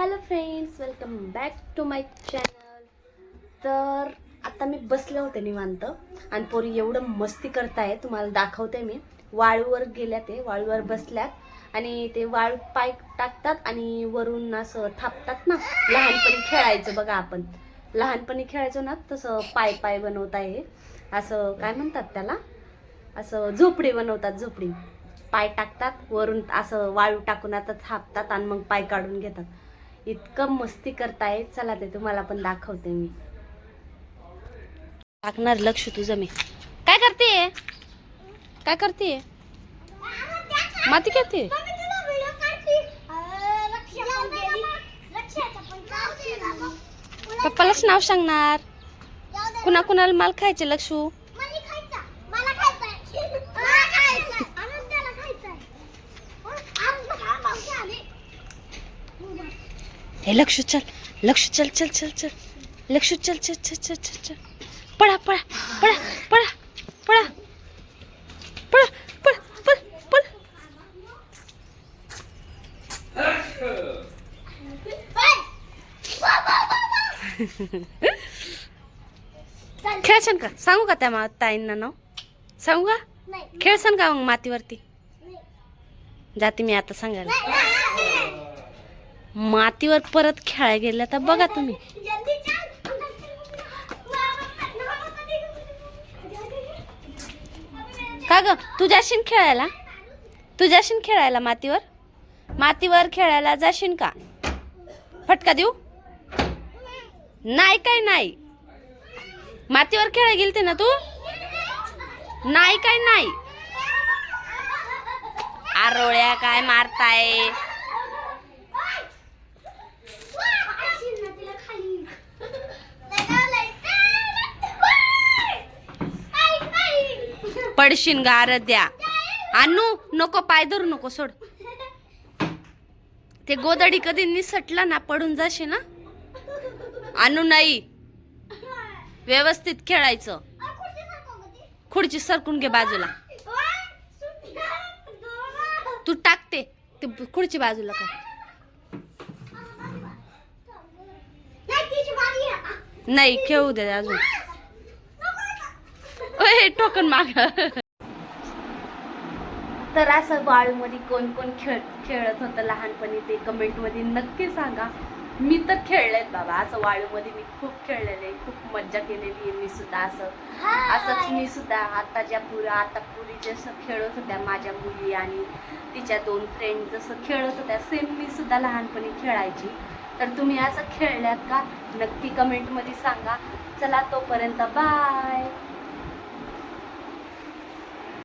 Hello friends welcome back to my channel तर आता मी बसले होते निवांत. आणि पोरी एवढं मस्ती करताय तुम्हाला दाखवते मी. वाळूवर गेल्या ते वाळूवर बसल्यात. आणि ते वाळू पाय टाकतात आणि वरून असं थापतात ना लहानपणी खेळायचं बघा आपण. लहानपणी खेळायचो ना तसं पाय पाय बनवताय असं काय म्हणतात त्याला? असं झोपडी बनवतात झोपडी. पाय टाकतात वरून असं वाळू टाकून आता थापतात आणि मग पाय काढून घेतात. इतकं मस्ती करताय. चला ते तुम्हाला पण दाखवते मी. टाकणार लक्ष तुझं मी. काय करते? काय करते? माती करते पप्पालाच नाव सांगणार. कुणा कुणाला माल खायचे लक्षू ए लक्ष चल लक्ष चल चल चल चल. लक्ष चल चल चल चल चल चल. पढा पळा पढा पळा पळा. पळा पळा खेळशन का? सांगू का त्या ताईंना नाव? सांगू का? खेळसन का मग मातीवरती? जाते मी आता सांगायला. मातीवर परत खेळायला गेल्या तर बघा तुम्ही. का ग? तू जाशील खेळायला? तू जाशील खेळायला मातीवर? मातीवर खेळायला जाशील का? फटका देऊ? नाही काय नाही. मातीवर खेळायला गेलते ना तू? नाही काय नाही. आरोळ्या काय मारताय? पडशीन गार द्या. आणू नको पाय धरू नको सोड. ते गोदडी कधी निसटला ना पडून जाशी ना आणू नाही. व्यवस्थित खेळायचं. खुर्ची सरकून घे बाजूला. तू टाकते ते खुर्ची बाजूला का नाही खेळू दे अजून. हे टोकन माग. तर असं वाळूमध्ये कोण कोण खेळ खेळत होतं लहानपणी ते कमेंटमध्ये नक्की सांगा. मी तर खेळलेत बाबा. असं वाळूमध्ये मी खूप खेळलेले आहे, खूप मज्जा केलेली आहे मी सुद्धा असं. असंच मी सुद्धा आता ज्या पुरा आता पुरी जसं खेळत होत्या माझ्या मुली आणि तिच्या दोन फ्रेंड जसं खेळत होत्या सेम मी सुद्धा लहानपणी खेळायची. तर तुम्ही असं खेळल्यात का? नक्की कमेंटमध्ये सांगा. चला तोपर्यंत बाय